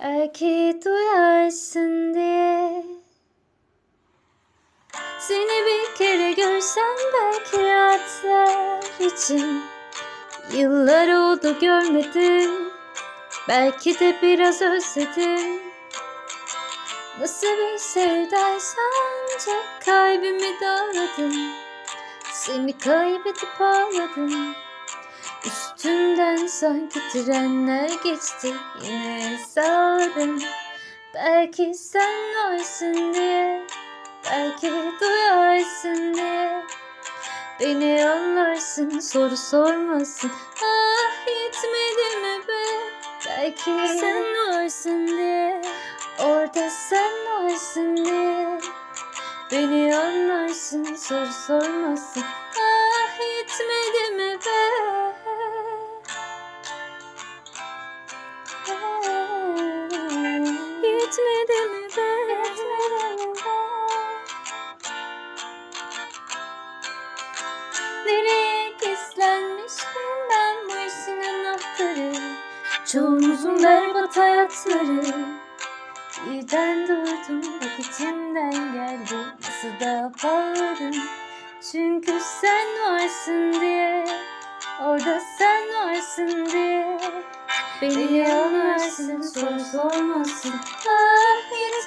Belki duyarsın diye. Seni bir kere görsem belki rahatlar için. Yıllar oldu görmedim. Belki de biraz özledim. Nasıl bir sevdaysa ancak kalbimi dağladım Seni kaybedip ağladım sanki trenler geçti Yine sağladım Belki sen varsın diye Belki duyarsın diye. Beni anlarsın soru sormasın. Ah yetmedi mi be? Belki sen varsın diye Orada sen varsın diye. Beni anlarsın soru sormasın. Ah yetmedi anahtarı Çoğumuzun berbat hayatları. Birden durdum bak içimden geldi Nasıl da bağırdım Çünkü sen varsın diye Orada sen varsın diye. Beni anlarsın soru sormasın Ah mi